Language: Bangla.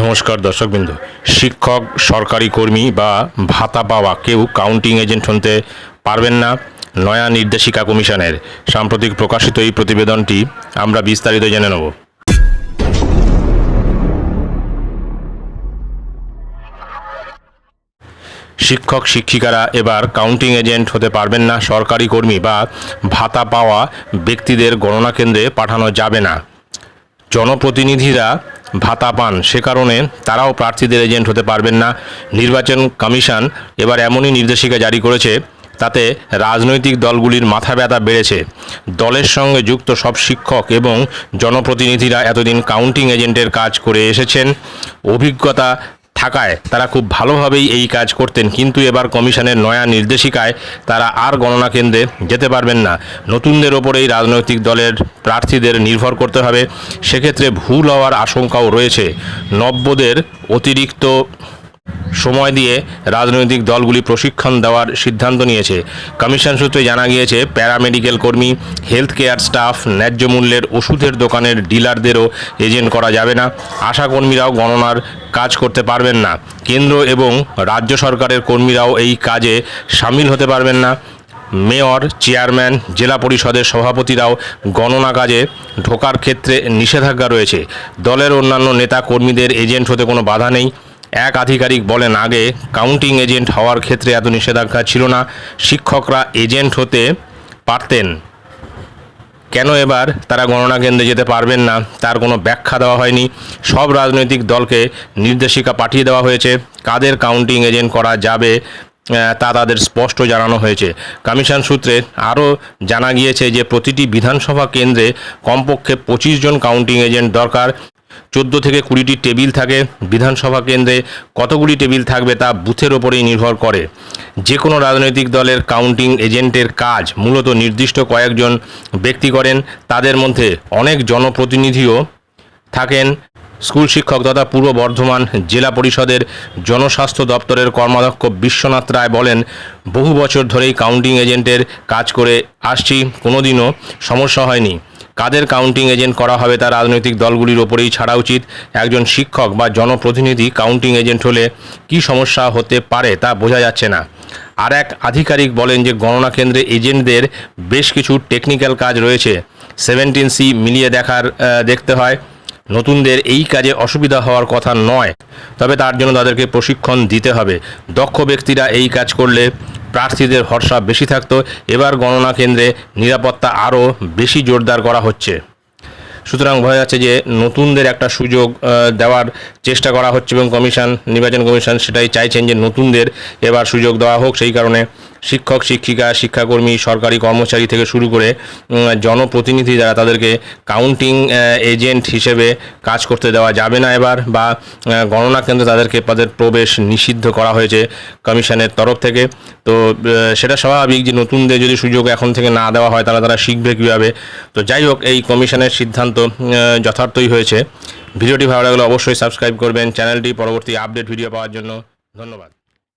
নমস্কার দর্শকবৃন্দ। শিক্ষক, সরকারি কর্মী বা ভাতা পাওয়া কেউ কাউন্টিং এজেন্ট হতে পারবেন না, নয়া নির্দেশিকা কমিশনের। সাম্প্রতিক প্রকাশিত এই প্রতিবেদনটি আমরা বিস্তারিত জেনে নেব। শিক্ষক, শিক্ষিকারা এবার কাউন্টিং এজেন্ট হতে পারবেন না, সরকারি কর্মী বা ভাতা পাওয়া ব্যক্তিদের গণনা কেন্দ্রে পাঠানো যাবে না। জনপ্রতিনিধিরা ভাতা পান। সে কারণে তারাও প্রার্থীদের এজেন্ট হতে পারবেন না। নির্বাচন কমিশন এবার এমনই নির্দেশিকা জারি করেছে, তাতে রাজনৈতিক দলগুলির মাথা ব্যথা বেড়েছে। দলের সঙ্গে যুক্ত সব শিক্ষক এবং জনপ্রতিনিধিরা এতদিন কাউন্টিং এজেন্টের কাজ করে এসেছেন। অভিজ্ঞতা থাকায় তারা খুব ভালোভাবেই এই কাজ করতেন। কিন্তু এবার কমিশনের নয়া নির্দেশিকায় তারা আর গণনা কেন্দ্রে যেতে পারবেন না। নতুনদের ওপরেই রাজনৈতিক দলের প্রার্থীদের নির্ভর করতে হবে। সেক্ষেত্রে ভুল হওয়ার আশঙ্কাও রয়েছে। নব্যদের অতিরিক্ত সময় দিয়ে রাজনৈতিক দলগুলি প্রশিক্ষণ দেওয়ার সিদ্ধান্ত নিয়েছে। কমিশন সূত্রে জানা গিয়েছে, প্যারামেডিক্যাল কর্মী হেলথ কেয়ার স্টাফ, ন্যায্য মূল্যের ওষুধের দোকানের ডিলারদেরও এজেন্ট করা যাবে না। আশা কর্মীরাও গণনার কাজ করতে পারবেন না। কেন্দ্র এবং রাজ্য সরকারের কর্মীরাও এই কাজে সামিল হতে পারবেন না। মেয়র, চেয়ারম্যান, জেলা পরিষদের সভাপতিরাও গণনা কাজে ঢোকার ক্ষেত্রে নিষেধাজ্ঞা রয়েছে। দলের অন্যান্য নেতা কর্মীদের এজেন্ট হতে কোনো বাধা নেই। এক আধিকারিক বলেন, আগে কাউন্টিং এজেন্ট হওয়ার ক্ষেত্রে এত নিষেধাজ্ঞা ছিল না। শিক্ষকরা এজেন্ট হতে পারতেন। কেন এবার তারা গণনা কেন্দ্রে যেতে পারবেন না? তার কোনো ব্যাখ্যা দেওয়া হয়নি। সব রাজনৈতিক দলকে নির্দেশিকা পাঠিয়ে দেওয়া হয়েছে। কাদের কাউন্টিং এজেন্ট করা যাবে তা তাদের স্পষ্ট জানানো হয়েছে। কমিশন সূত্রে আরও জানা গিয়েছে যে, প্রতিটি বিধানসভা কেন্দ্রে কমপক্ষে পঁচিশ জন কাউন্টিং এজেন্ট দরকার। চোদ্দ থেকে কুড়িটি টেবিল থাকে। বিধানসভা কেন্দ্রে কতগুলি টেবিল থাকবে তা বুথের ওপরেই নির্ভর করে। যে কোনো রাজনৈতিক দলের কাউন্টিং এজেন্টের কাজ মূলত নির্দিষ্ট কয়েকজন ব্যক্তি করেন। তাদের মধ্যে অনেক জনপ্রতিনিধিও থাকেন। স্কুল শিক্ষক তথা পূর্ব বর্ধমান জেলা পরিষদের জনস্বাস্থ্য দপ্তরের কর্মাধ্যক্ষ বিশ্বনাথ রায় বলেন, বহু বছর ধরেই কাউন্টিং এজেন্টের কাজ করে আসছি, কোনোদিনও সমস্যা হয়নি। কাদের কাউন্টিং এজেন্ট করা হবে তা রাজনৈতিক দলগুলির ওপরেই ছাড়া উচিত। একজন শিক্ষক বা জনপ্রতিনিধি কাউন্টিং এজেন্ট হলে কী সমস্যা হতে পারে তা বোঝা যাচ্ছে না। আর এক আধিকারিক বলেন যে, গণনা কেন্দ্রে এজেন্টদের বেশ কিছু টেকনিক্যাল কাজ রয়েছে। সেভেন্টিন সি মিলিয়ে দেখার দেখতে হয়, নতুনদের এই কাজে অসুবিধা হওয়ার কথা নয়। তবে তার জন্য তাদেরকে প্রশিক্ষণ দিতে হবে। দক্ষ ব্যক্তিরা এই কাজ করলে প্রার্থীদের ভরসা বেশি থাকত। এবার গণনা কেন্দ্রে নিরাপত্তা আরও বেশি জোরদার করা হচ্ছে। সুতরাং বোঝা যাচ্ছে যে নতুনদের একটা সুযোগ দেওয়ার চেষ্টা করা হচ্ছে এবং কমিশন, নির্বাচন কমিশন সেটাই চাইছেন যে নতুনদের এবার সুযোগ দেওয়া হোক। সেই কারণে শিক্ষক, শিক্ষিকা, শিক্ষাকর্মী, সরকারি কর্মচারী থেকে শুরু করে জনপ্রতিনিধি যারা তাদেরকে কাউন্টিং এজেন্ট হিসেবে কাজ করতে দেওয়া যাবে না এবার বা গণনা কেন্দ্রে তাদেরকে তাদের প্রবেশ নিষিদ্ধ করা হয়েছে কমিশনের তরফ থেকে। তো সেটা স্বাভাবিক যে নতুনদের যদি সুযোগ এখন থেকে না দেওয়া হয় তাহলে তারা শিখবে কীভাবে। তো যাই হোক, এই কমিশনের সিদ্ধান্ত যথার্থই হয়েছে। ভিডিওটি ভালো লাগলে অবশ্যই সাবস্ক্রাইব করবেন। চ্যানেলটি পরবর্তী আপডেট ভিডিও পাওয়ার জন্য ধন্যবাদ।